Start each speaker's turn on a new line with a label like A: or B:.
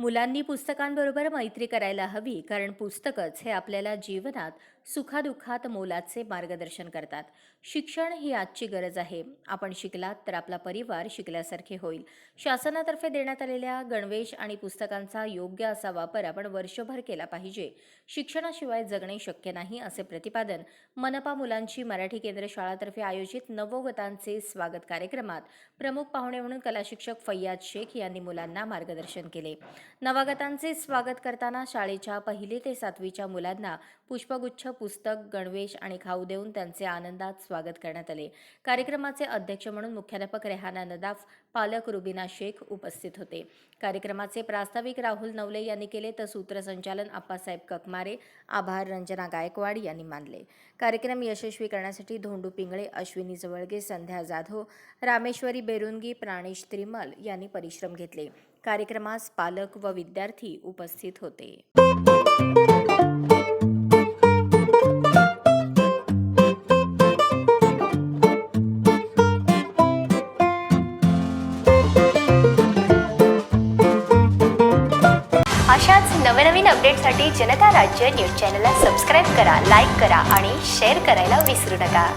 A: मुलांनी पुस्तकांबरोबर मैत्री करायला हवी कारण पुस्तकच हे आपल्याला जीवनात सुखादुःखात मोलाचे मार्गदर्शन करतात. शिक्षण ही आजची गरज आहे. आपण शिकलात तर आपला परिवार शिकल्यासारखे होईल. शासनातर्फे देण्यात आलेल्या गणवेश आणि पुस्तकांचा योग्य असा वापर आपण वर्षभर केला पाहिजे. शिक्षणाशिवाय जगणे शक्य नाही असे प्रतिपादन मनपा मुलांची मराठी केंद्र शाळातर्फे आयोजित नवोगतांचे स्वागत कार्यक्रमात प्रमुख पाहुणे म्हणून कलाशिक्षक फैयाद शेख यांनी मुलांना मार्गदर्शन केले. नवागतांचे स्वागत करताना शाळेच्या पहिली ते सातवीच्या मुलांना पुष्पगुच्छ पुस्तक गणवेश आणि खाऊ देऊन त्यांचे आनंदात स्वागत करण्यात आले. कार्यक्रमाचे अध्यक्ष म्हणून मुख्याध्यापक रेहाना नदाफ पालक रुबिना शेख उपस्थित होते. कार्यक्रमाचे प्रास्ताविक राहुल नवले यांनी केले तर सूत्रसंचालन आप्पासाहेब ककमारे आभार रंजना गायकवाड यांनी मानले. कार्यक्रम यशस्वी करण्यासाठी धोंडू पिंगळे अश्विनी जवळगे संध्या जाधव रामेश्वरी बेरुंगी प्राणेश त्रिमल यांनी परिश्रम घेतले. कार्यक्रमास पालक व विद्यार्थी उपस्थित होते.
B: अशाच नवनवीन अपडेटसाठी जनता राज्य न्यूज चॅनलला सबस्क्राईब करा लाईक करा आणि शेअर करायला विसरू नका.